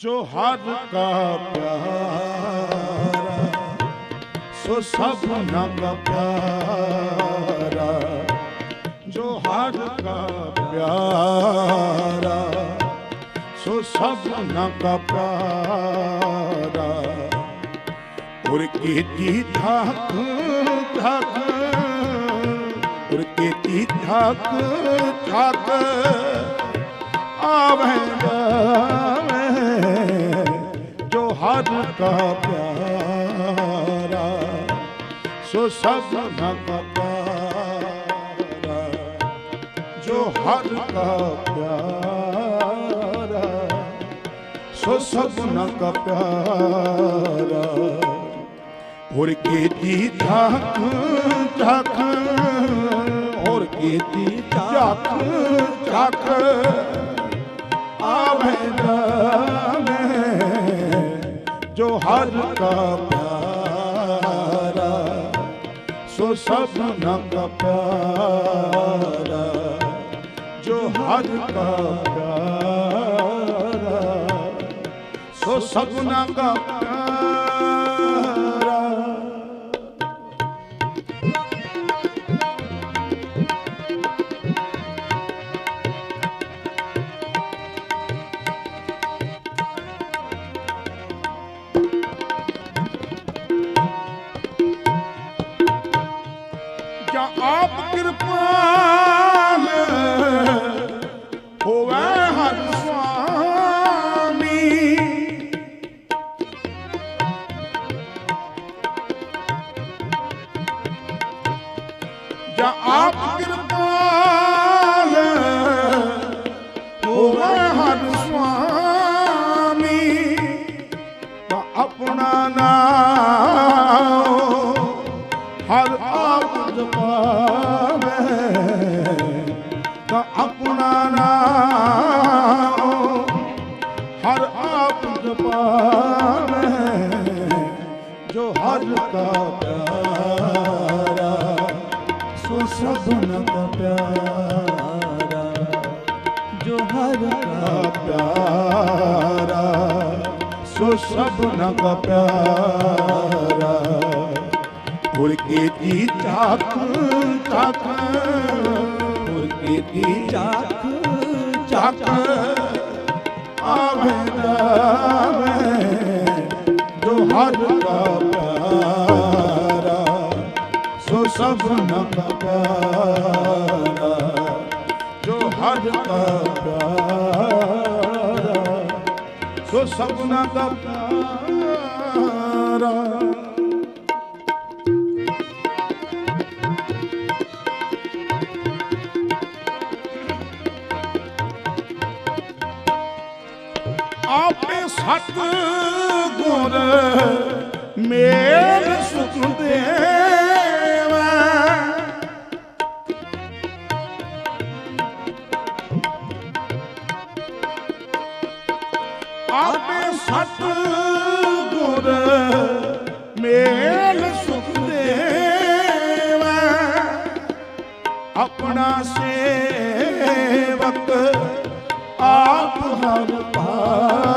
ਜੋ ਹਰ ਕਾ ਪਿਆਰਾ, ਸੋ ਸਭਨਾ ਕਾ ਪਿਆਰਾ, ਜੋ ਹਰ ਕਾ ਪਿਆਰਾ, ਸੋ ਸਭਨਾ ਕਾ ਪਿਆਰਾ। ਉਰ ਕੀਤੀ ਥਾਕ ਥਾਕ ਉਰ ਕੀਤੀ ਥਾਕ ਥਾਕ ਆਵੇਂ ਜਾਵੇਂ ਜੋ ਹਰ ਕਾ ਪਿਆਰਾ, ਸੋ ਸਭਨਾ ਕਾ ਪਿਆਰਾ, ਜੋ ਹਰ ਕਾ ਪਿਆਰਾ, ਸੋ ਸਭਨਾ ਕਾ ਪਿਆਰਾ। ਹੋਰ ਕੀਤੀ ਥਾਕ ਥਾਕ ਹੋਰ ਜੋ ਹਰ ਕਾ ਪਿਆਰਾ, ਸੋ ਸਭਨਾ ਕਾ ਪਿਆਰਾ, ਜੋ ਹਰ ਕਾ ਪਿਆਰਾ, ਸੋ ਸਭਨਾ ਕਾ ਪਿਆਰਾ। ਆਪਣਾ ਹਰ ਆਪ ਜਪਾਵੇ ਤਾਂ ਆਪਣਾ ਨਾਮ। ਹਰ ਆਪ ਜਪਾਵੇ ਜੋ ਹਰ ਕਾ ਪਿਆਰਾ, ਸੋ ਸਭਨ ਕਾ ਪਿਆਰਾ। ਜੋ ਹਰ ਕਾ ਪਿਆਰਾ ਸੋ ਸਭਨ ਕਾ ਪਿਆਰਾ। ਗੁਰ ਕੀਤੀ ਚਾਖ ਚਾਖ ਗੁਰ ਕੀਤੀ ਚਾਖ ਚਾਖ ਆਵੇ ਜਾਵੇ ਜੋ ਕਾ ਪਿਆਰਾ। ਸੋ ਸਭਨਾ ਕਾ ਪਿਆਰਾ, ਜੋ ਹਰ ਕਾ ਪਿਆਰਾ। ਸੋ ਸਭਨਾ ਕਾ ਪਿਆਰਾ ਆਪੇ ਸਤ ਗੁਰ ਮੇਲ ਸੁਖ ਦੇਵਾ ਸਤ ਗੁਰ ਮੇਲ ਸੁਖ ਦੇਵਾ। ਆਪਣਾ ਸੇਵਕ ਆਪ ਹਰ ਪਾਵੇ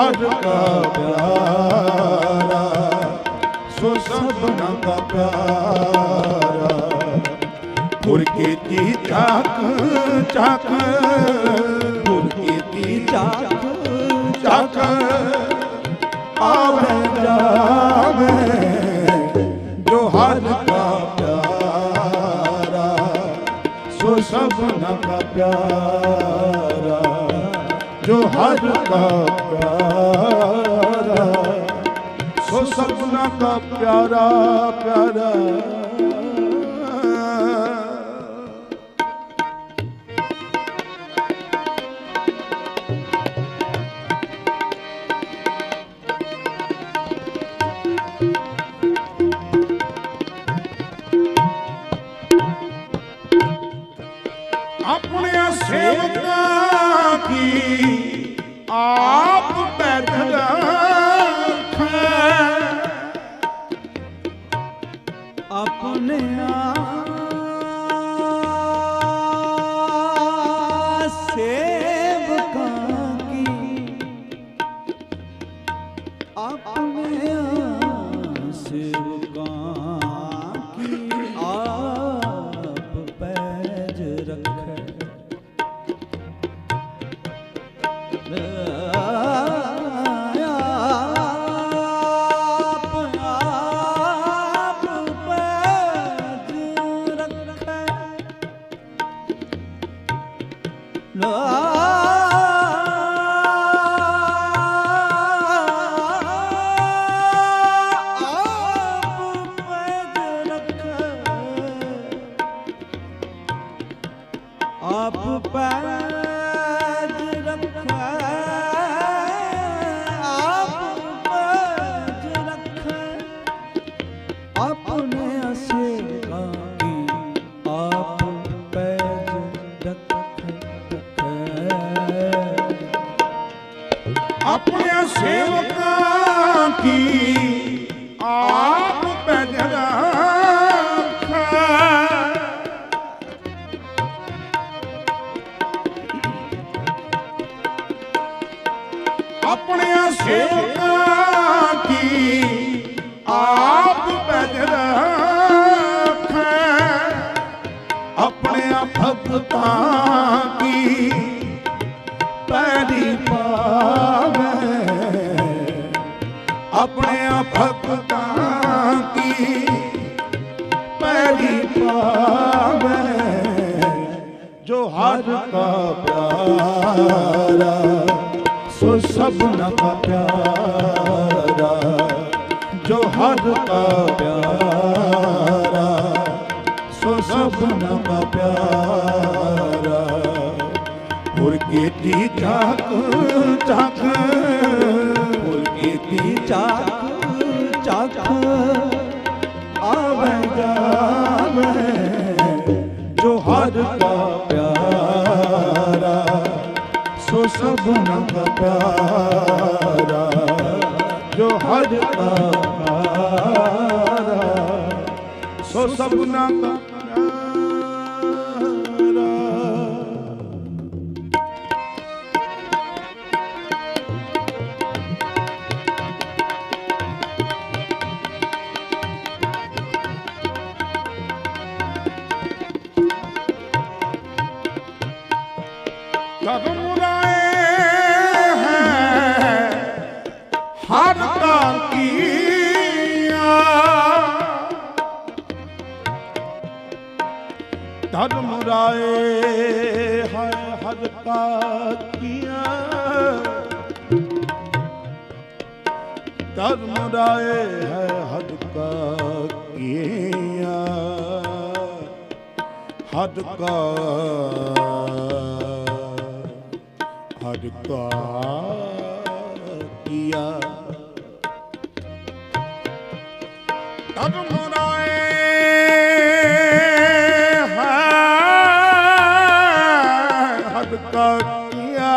ਹਰ ਕਾ ਪਿਆਰਾ, ਸੋ ਸਭਨਾ ਕਾ ਪਿਆਰਾ। ਗੁਰ ਕੀਤੀ ਚਾਕ ਚਾਕ ਗੁਰ ਕੀਤੀ ਚਾਕ ਚਾਕ। ਆਵੇ, ਜਾਵੇ ਜੋ ਹਰ ਕਾ ਪਿਆਰਾ, ਸੋ ਸਭਨਾ ਕਾ ਪਿਆਰਾ। ਹਰ ਕਾ ਪਿਆਰਾ। ਸੇਵਕਾਂ ਕੀ ਆਪ ਪੈਜ ਰੱਖੈ। ਆਪ ਆਪ ਪੈਜ ਰੱਖੈ। ਆਪ ਭਗਤਾਂ ਕੀ? ਪੈਰੀ ਪਾਵੇ। ਆਪਣੇ ਭਗਤਾਂ ਕੀ? ਪੈਰੀ ਪਾਵੇ। ਜੋ ਹਰ ਕਾ ਪਿਆਰਾ, ਸੋ ਸਭਨਾ ਕਾ ਪਿਆਰਾ। ਜੋ ਹਰ ਕਾ ਪਿਆਰਾ ਸਭਨਾ ਕਾ ਪਿਆਰਾ। ਹੋਰ ਕੀਤੀ ਚਾਕ ਚਾਕ। ਹੋਰ ਕੀਤੀ ਚਾਖ ਚਾਖ ਆਵੇ ਜਾਵੇ ਜੋ ਹਰ ਕਾ ਪਿਆਰਾ। ਸੋ ਸਭਨਾ ਕਾ ਪਿਆਰਾ, ਜੋ ਹਰ ਕਾ ਪਿਆਰਾ। ਸੋ ਸਭਨਾ ਕਾ ਹਰ ਕਾ ਕੀਆ। ਧਰਮ ਰਾਏ ਹੈ ਹਰ ਕਾ ਕੀਆ। ਧਰਮ ਰਾਏ ਹੈ ਹਰ ਕਾ ਕੀਆ। ਹਦ ਕਾ ਹਦ ਕਾ ਕੀਆ। ਕਾ ਕੀਆ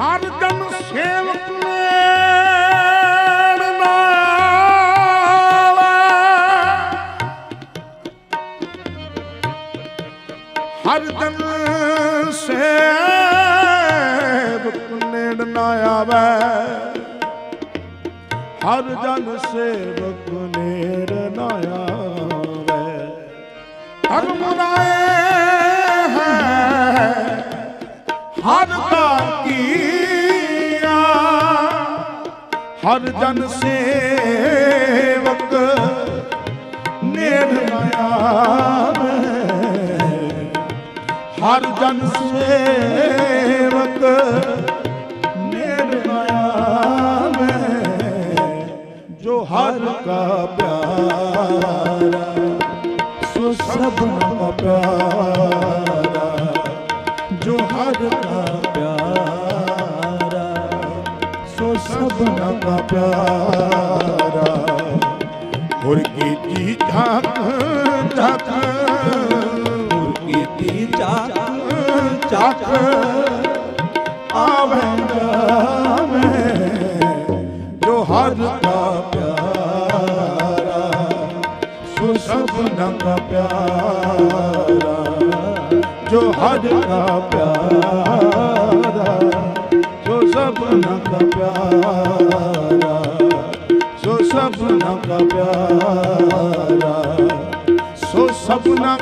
ਹਰ ਜਨ ਸੇਵਕ ਨੇੜ ਨਾਲ ਹਰ ਜਨ ਸੇਵਕ ਨੇੜ ਨਾ ਆਵੇ। ਹਰ ਜਨ ਸੇਵਕ ਨੇੜ ਨਾ ਆਵੇ। ਧਰਮ ਹੈ। ਹਰ ਕਾ ਕੀਆ ਹਰ ਜਨ ਸੇਵਕ ਨੇੜ ਨਾ ਹਰ ਜਨ ਸੇਵਕ ਨੇੜ ਨਾ ਆਵੇ ਜੋ ਹਰ ਕਾ ਪਿਆਰਾ, ਸੋ ਸਭਨਾ ਪਿਆਰਾ, ਜੋ ਹਰ ਕਾ ਪਿਆਰਾ, ਸੋ ਸਭਨਾ ਕਾ ਪਿਆਰਾ। ਹੋਰ ਕੀਤੀ ਜਾਤ ਜਾਤ, ਹੋਰ ਕੀਤੀ ਜਾਤ ਜਾਤ, ਆਵੇਂ ਜਾਵੇਂ ਜੋ ਹਰ ਕਾ ਦਾ ਪਿਆਰਾ, ਜੋ ਹਰ ਦਾ ਪਿਆਰਾ ਸੋ ਸਭਨਾ ਦਾ ਪਿਆਰਾ ਸੋ ਸਭਨਾ ਦਾ ਪਿਆਰਾ, ਸੋ ਸਭਨਾ